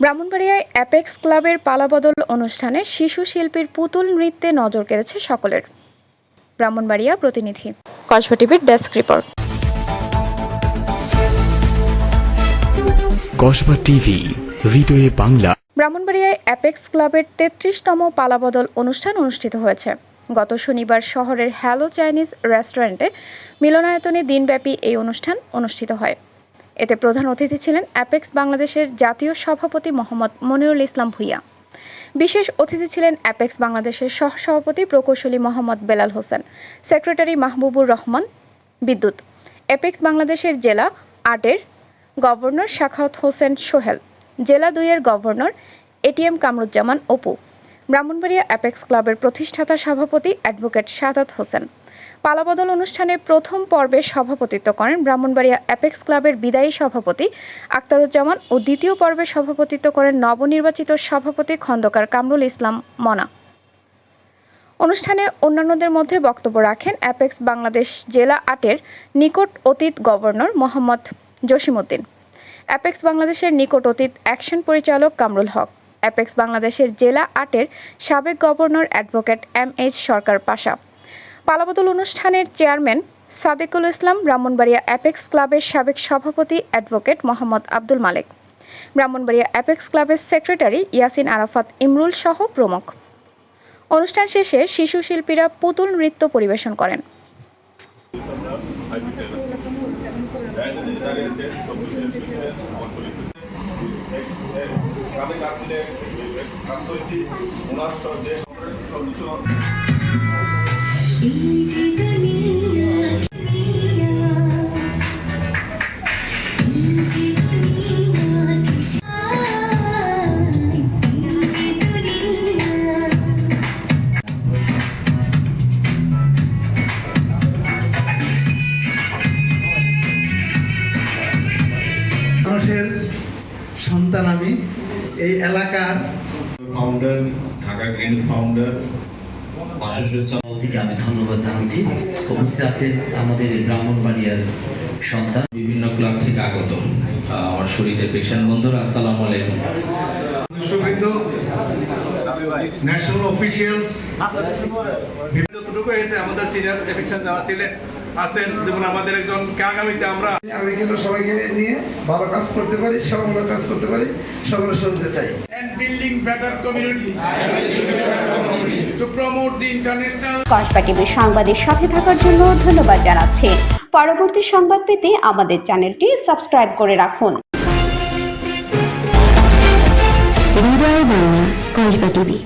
ব্রাহ্মণবাড়িয়ায় apex ক্লাবের পালাবদল অনুষ্ঠানে শিশু শিল্পীর পুতুল নৃত্যে নজর কেড়েছে সকলের। ব্রাহ্মণবাড়িয়া প্রতিনিধি কসবা টিভির ডেস্ক রিপোর্ট। কসবা টিভি হৃদয়ে বাংলা। ব্রাহ্মণবাড়িয়ায় অ্যাপেক্স ক্লাবের তেত্রিশতম পালাবদল অনুষ্ঠান অনুষ্ঠিত হয়েছে। গত শনিবার শহরের হ্যালো চাইনিজ রেস্টুরেন্টে মিলনায়তনে দিনব্যাপী এই অনুষ্ঠান অনুষ্ঠিত হয়। এতে প্রধান অতিথি ছিলেন অ্যাপেক্স বাংলাদেশের জাতীয় সভাপতি মোহাম্মদ মনিরুল ইসলাম ভুইয়া। বিশেষ অতিথি ছিলেন অ্যাপেক্স বাংলাদেশের সহসভাপতি প্রকৌশলী মোহাম্মদ বেলাল হোসেন, সেক্রেটারি মাহবুবুর রহমান, বিদ্যুৎ। অ্যাপেক্স বাংলাদেশের জেলা আটের গভর্নর শাখাওয়াত হোসেন সোহেল, জেলা দুইয়ের governor ATM Kamruzzaman Apu. Brahmanbaria Apex ক্লাবের প্রতিষ্ঠাতা সভাপতি অ্যাডভোকেট সাদাত হোসেন। পালাবদল অনুষ্ঠানে প্রথম পর্বে সভাপতিত্ব করেন ব্রাহ্মণবাড়িয়া অ্যাপেক্স ক্লাবের বিদায়ী সভাপতি আক্তারুজ্জামান ও দ্বিতীয় পর্বে সভাপতিত্ব করেন নবনির্বাচিত সভাপতি খন্দকার কামরুল ইসলাম মনা। অনুষ্ঠানে অন্যান্যদের মধ্যে বক্তব্য রাখেন অ্যাপেক্স বাংলাদেশ জেলা আটের নিকট অতীত গভর্নর মোহাম্মদ জসিমউদ্দিন, অ্যাপেক্স বাংলাদেশের নিকট অতীত অ্যাকশন পরিচালক কামরুল হক, অ্যাপেক্স বাংলাদেশের জেলা আটের সাবেক governor advocate M H Sarkar Pasha. পালাবদল অনুষ্ঠানের চেয়ারম্যান সাদেকুল ইসলাম ব্রাহ্মণবাড়িয়া অ্যাপেক্স ক্লাবের সাবেক সভাপতি অ্যাডভোকেট মোহাম্মদ আব্দুল মালেক, ব্রাহ্মণবাড়িয়া অ্যাপেক্স ক্লাবের সেক্রেটারি ইয়াসিন আরাফাত ইমরুল সহ প্রমুখ। অনুষ্ঠান শেষে শিশু শিল্পীরা পুতুল নৃত্য পরিবেশন করেন। কাজ মানুষের সন্তান আমি এই এলাকার ফাউন্ডার ঢাকা গ্রিন ফাউন্ডার থেকে আমি ধন্যবাদ জানাচ্ছি। উপস্থিত আছেন আমাদের ব্রাহ্মণবাড়িয়ার সন্তান। বিভিন্ন ক্লাব থেকে আগত আমার শরীরে পেশেন্ট বন্ধুরা আসসালামু আলাইকুম। ন্যাশনাল অফিসিয়ালস যতটুকু হয়েছে আমাদের সিনিয়র এফেকশন যারা ছিলেন আছেন যেমন আমাদের একজন আগামীতে আমরা আমি কিন্তু সবাইকে নিয়ে ভালো কাজ করতে পারি সেবামূলক কাজ করতে পারি সকলের সহযোগিতা চাই। সংবাদের সাথে থাকার জন্য ধন্যবাদ জানাচ্ছি। পরবর্তী সংবাদ পেতে আমাদের চ্যানেলটি সাবস্ক্রাইব করে রাখুন। কসবা টিভি।